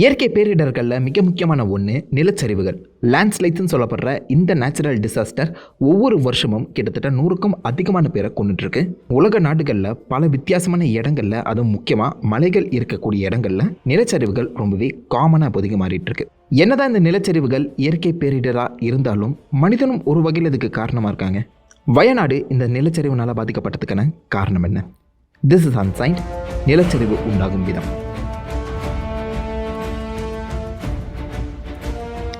இயற்கை பேரிடர்களில் மிக முக்கியமான ஒன்று நிலச்சரிவுகள். லேண்ட்ஸ்லைட்ஸ்னு சொல்லப்படுற இந்த நேச்சுரல் டிசாஸ்டர் ஒவ்வொரு வருஷமும் கிட்டத்தட்ட நூறுக்கும் அதிகமான பேரை கொண்டுட்டுருக்கு உலக நாடுகளில் பல வித்தியாசமான இடங்களில் அதுவும் முக்கியமாக மலைகள் இருக்கக்கூடிய இடங்களில் நிலச்சரிவுகள் ரொம்பவே காமனாக இப்போதைக்கு மாறிட்டு இருக்கு என்னதான் இந்த நிலச்சரிவுகள் இயற்கை பேரிடராக இருந்தாலும் மனிதனும் ஒரு வகையில் இதுக்கு காரணமாக இருக்காங்க. வயநாடு இந்த நிலச்சரிவுனால் பாதிக்கப்பட்டதுக்கான காரணம் என்ன? திஸ் இஸ் அன்சைன்ட் நிலச்சரிவு உண்டாகும் விதம்.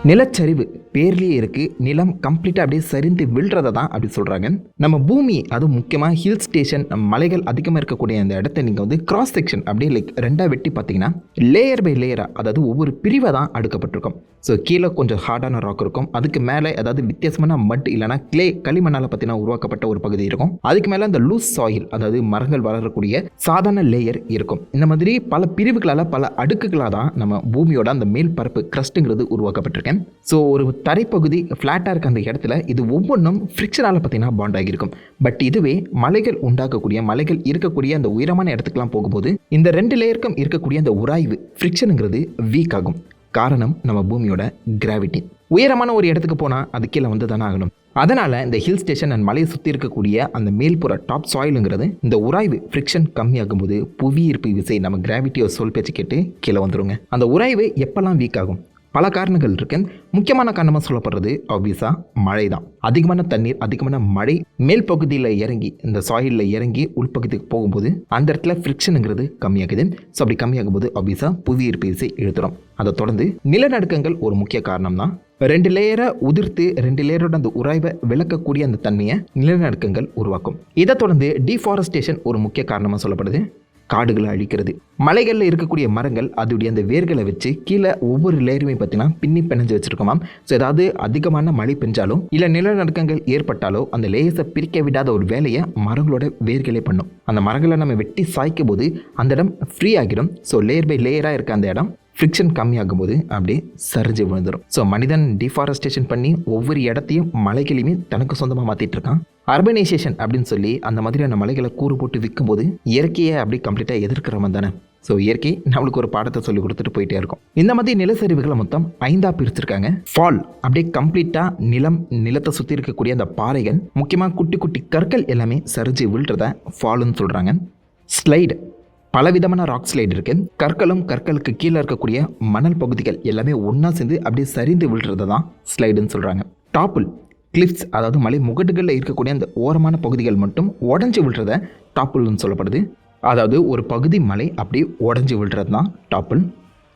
நிலச்சரிவு. பேர்லேயே இருக்குது நிலம் கம்ப்ளீட்டாக அப்படியே சரிந்து விழுறதை தான் அப்படி சொல்கிறாங்க நம்ம பூமி அதுவும் முக்கியமாக ஹில் ஸ்டேஷன் மலைகள் அதிகமாக இருக்கக்கூடிய அந்த இடத்த நீங்கள் வந்து கிராஸ் செக்ஷன் அப்படியே லைக் ரெண்டாக வெட்டி பார்த்தீங்கன்னா லேயர் பை லேயராக அதாவது ஒவ்வொரு பிரிவை தான் அடுக்கப்பட்டிருக்கும். ஸோ கீழே கொஞ்சம் ஹார்டான ராக் இருக்கும். அதுக்கு மேலே அதாவது வித்தியாசமான மட் இல்லைனா கிளே களிமண்ணால் பார்த்தீங்கன்னா உருவாக்கப்பட்ட ஒரு பகுதி இருக்கும். அதுக்கு மேலே அந்த லூஸ் சாயில் அதாவது மரங்கள் வளரக்கூடிய சாதாரண லேயர் இருக்கும். இந்த மாதிரி பல பிரிவுகளால் பல அடுக்குகளாக தான் நம்ம பூமியோட அந்த மேல் பரப்பு கிரஸ்ட்டுங்கிறது உருவாக்கப்பட்டிருக்கேன். ஸோ ஒரு தரைப்பகுதி ஃப்ளாட்டாக இருக்க அந்த இடத்துல இது ஒவ்வொன்றும் ஃப்ரிக்ஷனால் பார்த்தீங்கன்னா பாண்ட் ஆகியிருக்கும். பட் இதுவே மலைகள் உண்டாக்கக்கூடிய மலைகள் இருக்கக்கூடிய அந்த உயரமான இடத்துக்குலாம் போகும்போது இந்த ரெண்டு லேயருக்கும் இருக்கக்கூடிய அந்த உராய்வு ஃப்ரிக்ஷனுங்கிறது வீக் ஆகும். காரணம் நம்ம பூமியோட கிராவிட்டி உயரமான ஒரு இடத்துக்கு போனால் அது கீழே வந்து தானே ஆகணும். அதனால் இந்த ஹில் ஸ்டேஷன் அண்ட் மலையை சுற்றி இருக்கக்கூடிய அந்த மேல்புற டாப் சாயிலுங்கிறது இந்த உராய்வு ஃப்ரிக்ஷன் கம்மியாகும் போது புவி ஈர்ப்பு விசை நம்ம கிராவிட்டியோ சொல் பேச்சு கேட்டு கீழே வந்துருங்க. அந்த உராய்வு எப்போல்லாம் வீக் ஆகும்? பல காரணங்கள் இருக்கு. முக்கியமான காரணமாக சொல்லப்படுறது ஆப்வியஸாக மழை தான் அதிகமான தண்ணீர் அதிகமான மழை மேல் பகுதியில் இறங்கி இந்த சாயிலில் இறங்கி உள்பகுதிக்கு போகும்போது அந்த இடத்துல ஃப்ரிக்ஷனுங்கிறது கம்மியாகுது. ஸோ அப்படி கம்மியாகும் போது ஆப்வியஸாக புவி ஈர்ப்பு விசை அதை தொடர்ந்து நிலநடுக்கங்கள் ஒரு முக்கிய காரணம் தான் ரெண்டு லேயரை உதிர்த்து ரெண்டு லேயரோட அந்த உராய்வை விளக்கக்கூடிய அந்த தன்மையை நிலநடுக்கங்கள் உருவாக்கும். இதை தொடர்ந்து டிஃபாரஸ்டேஷன் ஒரு முக்கிய காரணமாக சொல்லப்படுது. காடுகளை அழிக்கிறது. மலைகளில் இருக்கக்கூடிய மரங்கள் அதோடைய அந்த வேர்களை வச்சு கீழே ஒவ்வொரு லேயருமே பார்த்தீங்கன்னா பின்னி பிணைஞ்சு வச்சிருக்கோமாம் ஸோ ஏதாவது அதிகமான மழை பெஞ்சாலும் இல்லை நிலநடுக்கங்கள் ஏற்பட்டாலோ அந்த லேயர்ஸை பிரிக்க விடாத ஒரு வேலையை மரங்களோட வேர்களே பண்ணும். அந்த மரங்களை நம்ம வெட்டி சாய்க்கும் போது அந்த இடம் ஃப்ரீ ஆகிடும். ஸோ லேயர் பை லேயராக இருக்க அந்த இடம் ஃப்ரிக்ஷன் கம்மியாகும் போது அப்படியே சரிஞ்சு விழுந்துடும் ஸோ மனிதன் டிஃபாரஸ்டேஷன் பண்ணி ஒவ்வொரு இடத்தையும் மலைகளையுமே தனக்கு சொந்தமாக மாற்றிட்டு இருக்கான் அர்பனைசேஷன் அப்படின்னு சொல்லி அந்த மாதிரியான மலைகளை கூறு போட்டு விற்கும்போது இயற்கையை அப்படி கம்ப்ளீட்டாக எதிர்க்கிறவன் தானே. ஸோ இயற்கை நம்மளுக்கு ஒரு பாடத்தை சொல்லி கொடுத்துட்டு போயிட்டே இருக்கும். இந்த மாதிரி நிலச்சரிவுகளை மொத்தம் ஐந்தா பிரிச்சிருக்காங்க. ஃபால் அப்படியே கம்ப்ளீட்டாக நிலம் நிலத்தை சுற்றி இருக்கக்கூடிய அந்த பாறைகள் முக்கியமாக குட்டி குட்டி கற்கள் எல்லாமே சரிஞ்சு விழுறத ஃபால்னு சொல்கிறாங்க ஸ்லைடு பலவிதமான ராக் ஸ்லைடு இருக்கு. கற்களும் கற்களுக்கு கீழே இருக்கக்கூடிய மணல் பகுதிகள் எல்லாமே ஒன்றா சேர்ந்து அப்படியே சரிந்து விழுறது தான் ஸ்லைடுன்னு சொல்கிறாங்க டாப்புல் கிளிப்ஸ் அதாவது மலை முகடுகளில் இருக்கக்கூடிய அந்த ஓரமான பகுதிகள் மட்டும் உடஞ்சி விழுறத டாப்புல்னு சொல்லப்படுது. அதாவது ஒரு பகுதி மலை அப்படியே உடஞ்சி விழுறது தான் டாப்புல்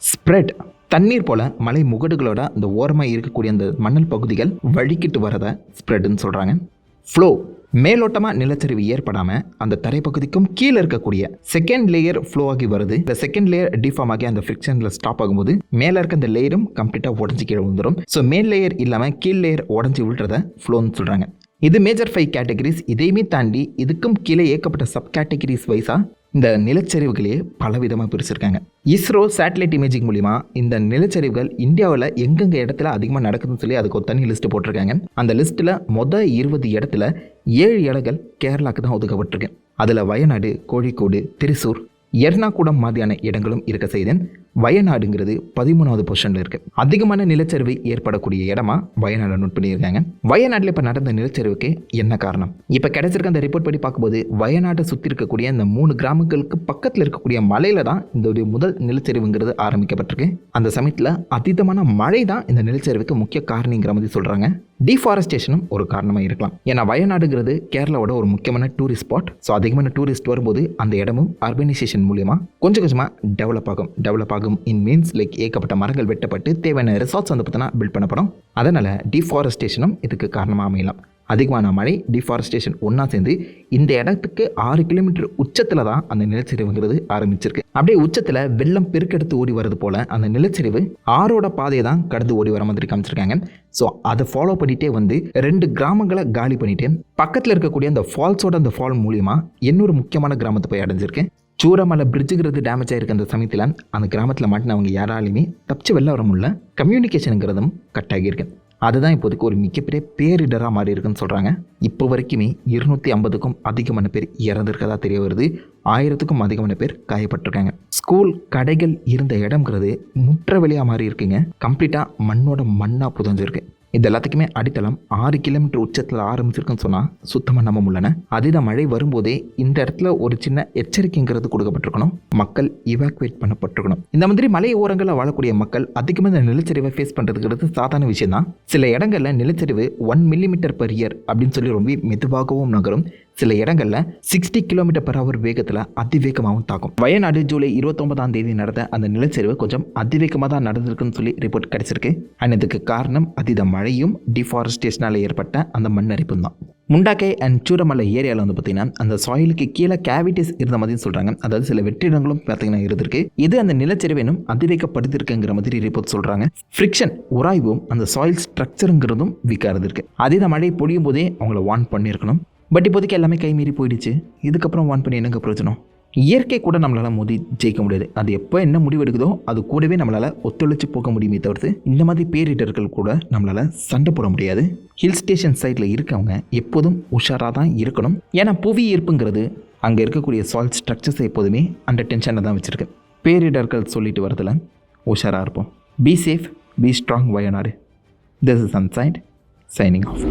ஸ்ப்ரெட் தண்ணீர் போல மலை முகடுகளோட அந்த ஓரமாக இருக்கக்கூடிய அந்த மணல் பகுதிகள் வழிக்கிட்டு வரதை ஸ்ப்ரெட்னு சொல்கிறாங்க ஃப்ளோ மேலோட்டமாக நிலச்சரிவு ஏற்படாமல் அந்த தரைப்பகுதிக்கும் கீழே இருக்கக்கூடிய செகண்ட் லேயர் ஃப்ளோ ஆகி வருது. இந்த செகண்ட் லேயர் டிஃபார்ம் ஆகி அந்த ஃப்ரிக்ஷனில் ஸ்டாப் ஆகும்போது மேலே இருக்க அந்த லேயரும் கம்ப்ளீட்டாக உடஞ்சி கீழே வந்துடும் ஸோ மேல் லேயர் இல்லாமல் கீழ் லேயர் உடஞ்சி விழுறத ஃப்ளோன்னு சொல்கிறாங்க இது மேஜர் ஃபைவ் கேட்டகரிஸ் இதையுமே தாண்டி இதுக்கும் கீழே ஏற்கப்பட்ட சப் கேட்டகரிஸ் வைஸாக இந்த நிலச்சரிவுகளையே பல விதமாக பிரிச்சிருக்காங்க. இஸ்ரோ சேட்டலைட் இமேஜிங் மூலிமா இந்த நிலச்சரிவுகள் இந்தியாவில் எங்கெங்க இடத்துல அதிகமாக நடக்குதுன்னு சொல்லி அதுக்கு ஒரு தனி லிஸ்ட்டு போட்டிருக்காங்க. அந்த லிஸ்ட்டில் மொதல் இருபது இடத்துல ஏழு இடங்கள் கேரளாவுக்கு தான் ஒதுக்கப்பட்டிருக்கு. அதில் வயநாடு கோழிக்கோடு திருசூர் எர்ணாகுளம் மாதிரியான இடங்களும் இருக்க செய்தேன். வயநாடுங்கிறது பதிமூணாவது பொசிஷனில் இருக்கு. அதிகமான நிலச்சரிவு ஏற்படக்கூடிய இடமா வயநாடு நோட் பண்ணியிருக்காங்க. வயநாட்டில் இப்போ நடந்த நிலச்சரிவுக்கு என்ன காரணம்? இப்போ கிடைச்சிருக்க அந்த ரிப்போர்ட் படி பார்க்கும்போது வயநாட்டை சுற்றி இருக்கக்கூடிய இந்த மூணு கிராமங்களுக்கு பக்கத்தில் இருக்கக்கூடிய மலையில தான் இந்த ஒரு முதல் நிலச்சரிவுங்கிறது ஆரம்பிக்கப்பட்டிருக்கு. அந்த சமயத்தில் அதீதமான மழை தான் இந்த நிலச்சரிவுக்கு முக்கிய காரணிங்கிற மாதிரி சொல்கிறாங்க டிஃபாரஸ்டேஷனும் ஒரு காரணமாக இருக்கலாம். ஏன்னா வயநாடுங்கிறது கேரளாவோட ஒரு முக்கியமான டூரிஸ்ட் ஸ்பாட் ஸோ அதிகமான டூரிஸ்ட் வரும்போது அந்த இடமும் அர்பனைசேஷன் மூலியமாக கொஞ்சம் கொஞ்சமாக டெவலப் ஆகும். டெவலப் ஆகும் இன் மீன்ஸ் லைக் ஏகப்பட்ட மரங்கள் வெட்டப்பட்டு தேவையான ரிசார்ட்ஸ் வந்து பார்த்தீங்கன்னா பில்ட் பண்ணப்படும். அதனால் டிஃபாரஸ்டேஷனும் இதுக்கு காரணமாக அமையலாம். அதிகமான மழை டிஃபாரஸ்டேஷன் ஒன்றா சேர்ந்து இந்த இடத்துக்கு ஆறு கிலோமீட்டர் உச்சத்தில் தான் அந்த நிலச்சரிவுங்கிறது ஆரம்பிச்சிருக்கு. அப்படியே உச்சத்தில் வெள்ளம் பெருக்கெடுத்து ஓடி வரது போல் அந்த நிலச்சரிவு ஆறோட பாதையை தான் கடந்து ஓடி வர மாதிரி காமிச்சிருக்காங்க. ஸோ அதை ஃபாலோ பண்ணிகிட்டே வந்து ரெண்டு கிராமங்களை காலி பண்ணிட்டு பக்கத்தில் இருக்கக்கூடிய அந்த ஃபால்ஸோட அந்த ஃபால் மூலியமாக இன்னொரு முக்கியமான கிராமத்தை போய் அடைஞ்சிருக்கேன் சூரமலை பிரிட்ஜுங்கிறது டேமேஜ் ஆகிருக்கு அந்த சமயத்தில். அந்த கிராமத்தில் மாட்டினவங்க யாராலையுமே தப்பிச்சு வெளில வர முடியல. கம்யூனிகேஷனுங்கிறதும் கட் ஆகியிருக்கு. அதுதான் இப்போதைக்கு ஒரு மிகப்பெரிய பேரிடராக மாறி இருக்குன்னு சொல்கிறாங்க இப்போ வரைக்குமே இருநூற்றி ஐம்பதுக்கும் அதிகமான பேர் இறந்துருக்கதா தெரிய வருது. ஆயிரத்துக்கும் அதிகமான பேர் காயப்பட்டிருக்காங்க. ஸ்கூல் கடைகள் இருந்த இடம்ங்கிறது முற்ற வெளியாக மாறி இருக்குங்க. கம்ப்ளீட்டாக மண்ணோட மண்ணாக புதஞ்சிருக்கு. இது எல்லாத்துக்குமே அடித்தளம் ஆறு கிலோமீட்டர் உச்சத்தில் ஆரம்பிச்சிருக்குன்னு சொன்னால் சுத்தமாக நம்ப முடியலன அதீத மழை வரும்போதே இந்த இடத்துல ஒரு சின்ன எச்சரிக்கைங்கிறது கொடுக்கப்பட்டிருக்கணும். மக்கள் இவாக்குவேட் பண்ணப்பட்டிருக்கணும். இந்த மாதிரி மலை ஓரங்களில் வாழக்கூடிய மக்கள் அதிகமாக இந்த நிலச்சரிவை ஃபேஸ் பண்ணுறதுங்கிறது சாதாரண விஷயம் தான் சில இடங்களில் நிலச்சரிவு ஒன் மில்லிமீட்டர் பர் இயர் அப்படின்னு சொல்லி ரொம்ப மெதுவாகவும் நகரும். சில இடங்களில் சிக்ஸ்டி கிலோமீட்டர் per ஹவர் வேகத்தில் அதிவேகமாகவும் தாக்கும். வயநாடு ஜூலை இருபத்தொன்பதாம் தேதி நடந்த அந்த நிலச்சரிவு கொஞ்சம் அதிவேகமாக தான் நடந்திருக்குன்னு சொல்லி ரிப்போர்ட் கிடைச்சிருக்கு. அண்ட் இதுக்கு காரணம் அதீத மழையும் டிஃபாரஸ்டேஷனால் ஏற்பட்ட அந்த மண்ணரிப்பும் தான். முண்டாக்கை அண்ட் சூரமலை ஏரியாவில் வந்து பார்த்தீங்கன்னா அந்த சாயிலுக்கு கீழே கேவிட்டிஸ் இருந்த மாதிரி சொல்கிறாங்க அதாவது சில வெற்றிடங்களும் பார்த்தீங்கன்னா இருந்திருக்கு. இது அந்த நிலச்சரிவினும் அதிவேகப்படுத்திருக்குங்கிற மாதிரி ரிப்போர்ட் சொல்கிறாங்க ஃப்ரிக்ஷன் உராய்வும் அந்த சாயில் ஸ்ட்ரக்சருங்கிறதும் வீக்காக இருந்திருக்கு. அதே மழை பொழியும் போதே அவங்கள வார்ன் பண்ணியிருக்கணும். பட் இப்போதைக்கு எல்லாமே கை மீறி போயிடுச்சு. இதுக்கப்புறம் வான் பண்ணி என்னங்க பிரயோஜனம்? இயற்கை கூட நம்மளால் மோதி ஜெயிக்க முடியாது. அது எப்போ என்ன முடிவு எடுக்குதோ அது கூடவே நம்மளால் ஒத்துழைச்சு போக முடியுமே தவிர்த்து இந்த மாதிரி பேரிடர்கள் கூட நம்மளால் சண்டை போட முடியாது. ஹில் ஸ்டேஷன் சைடில் இருக்கவங்க எப்போதும் உஷாராக தான் இருக்கணும். ஏன்னா புவி ஈர்ப்புங்கிறது அங்கே இருக்கக்கூடிய சால்ட் ஸ்ட்ரக்சர்ஸ் எப்போதுமே அந்த டென்ஷனில் தான் வச்சுருக்கு. பேரிடர்கள் சொல்லிட்டு வரதில் உஷாராக இருப்போம். Be safe be strong Wayanad. This is அன்சைட் signing of